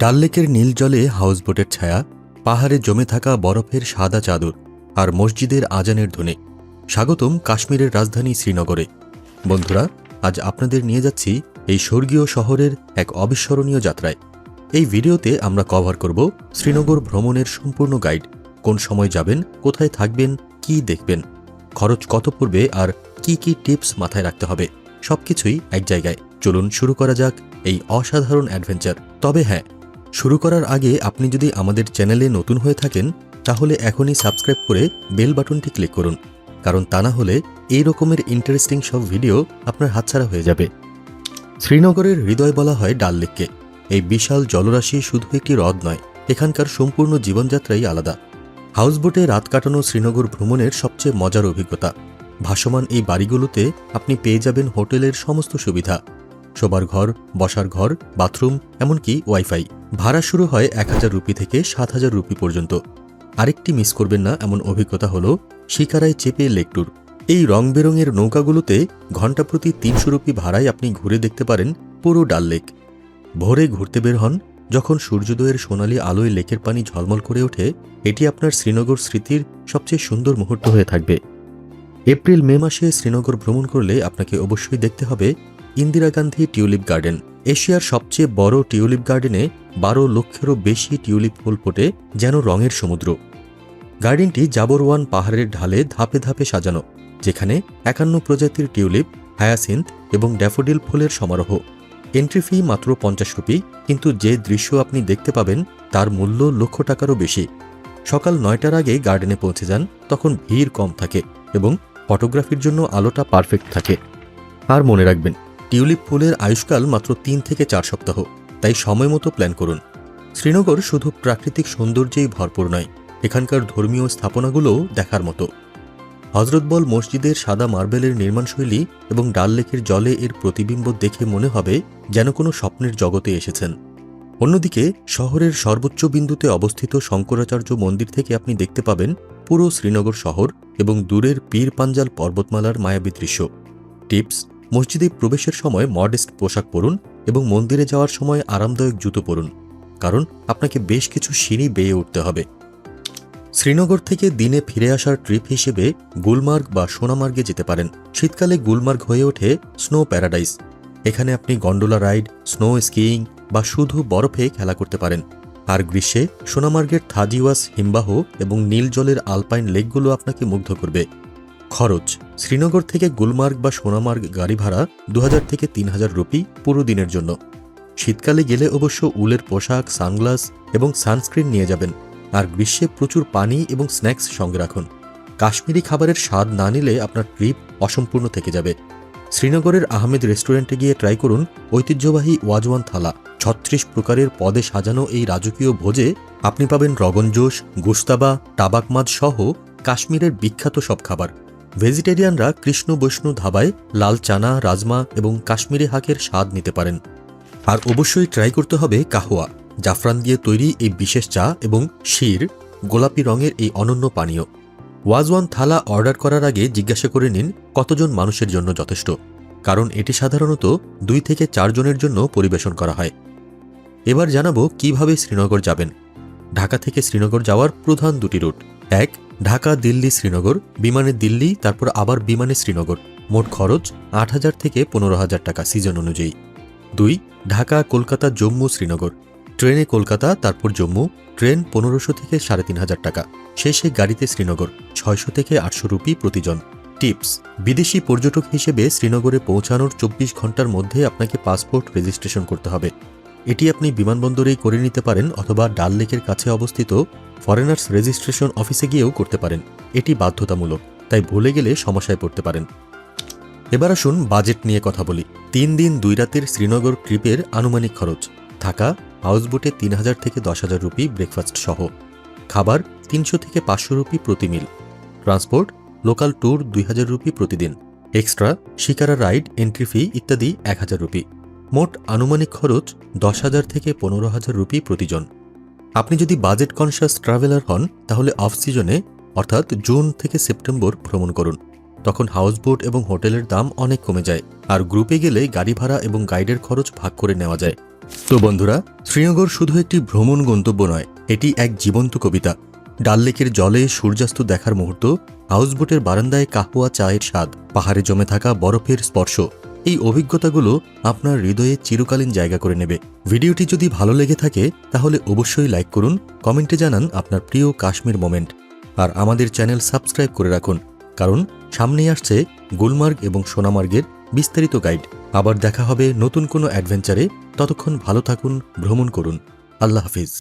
ডাল লেকের নীল জলে হাউসবোটের ছায়া, পাহাড়ে জমে থাকা বরফের সাদা চাদর আর মসজিদের আজানের ধ্বনি। স্বাগতম কাশ্মীরের রাজধানী শ্রীনগরে। বন্ধুরা, আজ আপনাদের নিয়ে যাচ্ছি এই স্বর্গীয় শহরের এক অবিস্মরণীয় যাত্রায়। এই ভিডিওতে আমরা কভার করব শ্রীনগর ভ্রমণের সম্পূর্ণ গাইড, কোন সময় যাবেন, কোথায় থাকবেন, কি দেখবেন, খরচ কত পড়বে আর কি কি টিপস মাথায় রাখতে হবে, সবকিছুই এক জায়গায়। চলুন শুরু করা যাক এই অসাধারণ অ্যাডভেঞ্চার। তবে হ্যাঁ শুরু করার আগে আপনি যদি আমাদের চ্যানেলে নতুন হয়ে থাকেন, তাহলে এখনই সাবস্ক্রাইব করে বেল বাটনটি ক্লিক করুন, কারণ তা না হলে এই রকমের ইন্টারেস্টিং সব ভিডিও আপনার হাতছাড়া হয়ে যাবে। শ্রীনগরের হৃদয় বলা হয় ডাল লেককে এই বিশাল জলরাশি শুধু একটি হ্রদ নয়, এখানকার সম্পূর্ণ জীবনযাত্রাই আলাদা। হাউসবোটে রাত কাটানো শ্রীনগর ভ্রমণের সবচেয়ে মজার অভিজ্ঞতা। ভাসমান এই বাড়িগুলোতে আপনি পেয়ে যাবেন হোটেলের সমস্ত সুবিধা। শোবার ঘর, বসার ঘর, বাথরুম, এমনকি ওয়াইফাই। ভাড়া শুরু হয় এক হাজার রুপি থেকে সাত হাজার রুপি পর্যন্ত। আরেকটি মিস করবেন না এমন অভিজ্ঞতা হল শিকারায় চেপে লেক ট্যুর। এই রং বেরঙের নৌকাগুলোতে ঘণ্টা প্রতি তিনশো রুপি ভাড়ায় আপনি ঘুরে দেখতে পারেন পুরো ডাল লেক। ভোরে ঘুরতে বের হন, যখন সূর্যোদয়ের সোনালি আলোয় লেকের পানি ঝলমল করে ওঠে, এটি আপনার শ্রীনগর স্মৃতির সবচেয়ে সুন্দর মুহূর্ত হয়ে থাকবে। এপ্রিল মে মাসে শ্রীনগর ভ্রমণ করলে আপনাকে অবশ্যই দেখতে হবে ইন্দিরা গান্ধী টিউলিপ গার্ডেন। এশিয়ার সবচেয়ে বড় টিউলিপ গার্ডেনে বারো লক্ষেরও বেশি টিউলিপ ফুল ফোটে যেন রঙের সমুদ্র। গার্ডেনটি জাবরওয়ান পাহাড়ের ঢালে ধাপে ধাপে সাজানো, যেখানে একান্ন প্রজাতির টিউলিপ, হায়াসিন্থ এবং ড্যাফোডিল ফুলের সমারোহ। এন্ট্রি ফি মাত্র পঞ্চাশ রুপি, কিন্তু যে দৃশ্য আপনি দেখতে পাবেন তার মূল্য লক্ষ টাকারও বেশি। সকাল নয়টার আগে গার্ডেনে পৌঁছে যান, তখন ভিড় কম থাকে এবং ফটোগ্রাফির জন্য আলোটা পারফেক্ট থাকে। আর মনে রাখবেন টিউলিপ ফুলের আয়ুষ্কাল মাত্র তিন থেকে চার সপ্তাহ, তাই সময় মতো প্ল্যান করুন। শ্রীনগর শুধু প্রাকৃতিক সৌন্দর্যেই ভরপুর নয়, এখানকার ধর্মীয় স্থাপনাগুলোও দেখার মতো। হজরতবল মসজিদের সাদা মার্বেলের নির্মাণশৈলী এবং ডাল লেকের জলে এর প্রতিবিম্ব দেখে মনে হবে যেন কোনো স্বপ্নের জগতে এসেছেন। অন্যদিকে, শহরের সর্বোচ্চ বিন্দুতে অবস্থিত শঙ্করাচার্য মন্দির থেকে আপনি দেখতে পাবেন পুরো শ্রীনগর শহর এবং দূরের পীর পাঞ্জাল পর্বতমালার মায়াবী দৃশ্য। টিপস মসজিদে প্রবেশের সময় মডেস্ট পোশাক পরুন এবং মন্দিরে যাওয়ার সময় আরামদায়ক জুতো পরুন, কারণ আপনাকে বেশ কিছু সিঁড়ি বেয়ে উঠতে হবে। শ্রীনগর থেকে দিনে ফিরে আসার ট্রিপ হিসেবে গুলমার্গ বা সোনামার্গে যেতে পারেন। শীতকালে গুলমার্গ হয়ে ওঠে স্নো প্যারাডাইস। এখানে আপনি গন্ডোলা রাইড, স্নো স্কিইং বা শুধু বরফে খেলা করতে পারেন। আর গ্রীষ্মে সোনামার্গের থাজিওয়াস হিমবাহ এবং নীল জলের আলপাইন লেকগুলো আপনাকে মুগ্ধ করবে। খরচ, শ্রীনগর থেকে গুলমার্গ বা সোনামার্গ গাড়ি ভাড়া দু হাজার থেকে তিন হাজার রুপি পুরো দিনের জন্য। শীতকালে গেলে অবশ্য উলের পোশাক, সানগ্লাস এবং সানস্ক্রিন নিয়ে যাবেন আর গ্রীষ্মে প্রচুর পানি এবং স্ন্যাক্স সঙ্গে রাখুন। কাশ্মীরি খাবারের স্বাদ না নিলে আপনার ট্রিপ অসম্পূর্ণ থেকে যাবে। শ্রীনগরের আহমেদ রেস্টুরেন্টে গিয়ে ট্রাই করুন ঐতিহ্যবাহী ওয়াজওয়ান থালা। ছত্রিশ প্রকারের পদে সাজানো এই রাজকীয় ভোজে আপনি পাবেন রগনজোশ গুস্তাবা টাবাক মাছ সহ কাশ্মীরের বিখ্যাত সব খাবার। ভেজিটেরিয়ানরা কৃষ্ণ, বৈষ্ণু, ধাবায় লাল চানা, রাজমা এবং কাশ্মীরি হাকের স্বাদ নিতে পারেন। আর অবশ্যই ট্রাই করতে হবে কাহোয়া, জাফরান দিয়ে তৈরি এই বিশেষ চা এবং শির গোলাপি রঙের এই অনন্য পানীয়। ওয়াজওয়ান থালা অর্ডার করার আগে জিজ্ঞাসা করে নিন কতজন মানুষের জন্য যথেষ্ট, কারণ এটি সাধারণত দুই থেকে চারজনের জন্য পরিবেশন করা হয়। এবার জানাব কীভাবে শ্রীনগর যাবেন। ঢাকা থেকে শ্রীনগর যাওয়ার প্রধান দুটি রুট, এক ঢাকা, দিল্লি, শ্রীনগর, বিমানে দিল্লি, তারপর আবার বিমানে শ্রীনগর। মোট খরচ আট হাজার থেকে পনেরো হাজার টাকা সিজন অনুযায়ী। দুই, ঢাকা, কলকাতা, জম্মু, শ্রীনগর। ট্রেনে কলকাতা, তারপর জম্মু। ট্রেন পনেরোশো থেকে সাড়ে তিন হাজার টাকা। শেষে গাড়িতে শ্রীনগর, ছয়শো থেকে আটশো রুপি প্রতিজন। টিপস, বিদেশি পর্যটক হিসেবে শ্রীনগরে পৌঁছানোর চব্বিশ ঘণ্টার মধ্যে আপনাকে পাসপোর্ট রেজিস্ট্রেশন করতে হবে। এটি আপনি বিমানবন্দরেই করে নিতে পারেন অথবা ডাল লেকের কাছে অবস্থিত ফরেনার্স রেজিস্ট্রেশন অফিসে গিয়েও করতে পারেন। এটি বাধ্যতামূলক, তাই ভুলে গেলে সমস্যায় পড়তে পারেন। এবার আসুন বাজেট নিয়ে কথা বলি। তিন দিন দুই রাতের শ্রীনগর ট্রিপের আনুমানিক খরচ। থাকা হাউসবোটে তিন হাজার থেকে দশ হাজার রুপি ব্রেকফাস্ট সহ। খাবার তিনশো থেকে পাঁচশো রুপি প্রতি মিল। ট্রান্সপোর্ট, লোকাল ট্যুর দুই হাজার রুপি প্রতিদিন। Extra, shikara ride, entry fee ইত্যাদি এক হাজার রুপি। মোট আনুমানিক খরচ দশ হাজার থেকে পনেরো হাজার রুপি প্রতিজন। আপনি যদি বাজেট কনশাস ট্রাভেলার হন, তাহলে অফ সিজনে অর্থাৎ জুন থেকে সেপ্টেম্বর ভ্রমণ করুন। তখন হাউসবোট এবং হোটেলের দাম অনেক কমে যায়, আর গ্রুপে গেলে গাড়ি ভাড়া এবং গাইডের খরচ ভাগ করে নেওয়া যায়। তো বন্ধুরা, শ্রীনগর শুধু একটি ভ্রমণ গন্তব্য নয়, এটি এক জীবন্ত কবিতা। ডাল লেকের জলে সূর্যাস্ত দেখার মুহূর্ত হাউসবোটের বারান্দায় কাহুয়া চায়ের স্বাদ, পাহাড়ে জমে থাকা বরফের স্পর্শ। এই অভিজ্ঞতাগুলো আপনার হৃদয়ে চিরকালীন জায়গা করে নেবে। ভিডিওটি যদি ভালো লেগে থাকে, তাহলে অবশ্যই লাইক করুন, কমেন্টে জানান আপনার প্রিয় কাশ্মীর মোমেন্ট। আর আমাদের চ্যানেল সাবস্ক্রাইব করে রাখুন, কারণ সামনেই আসছে গুলমার্গ এবং সোনামার্গের বিস্তারিত গাইড। আবার দেখা হবে নতুন কোনো অ্যাডভেঞ্চারে, ততক্ষণ ভালো থাকুন, ভ্রমণ করুন। আল্লাহ হাফিজ।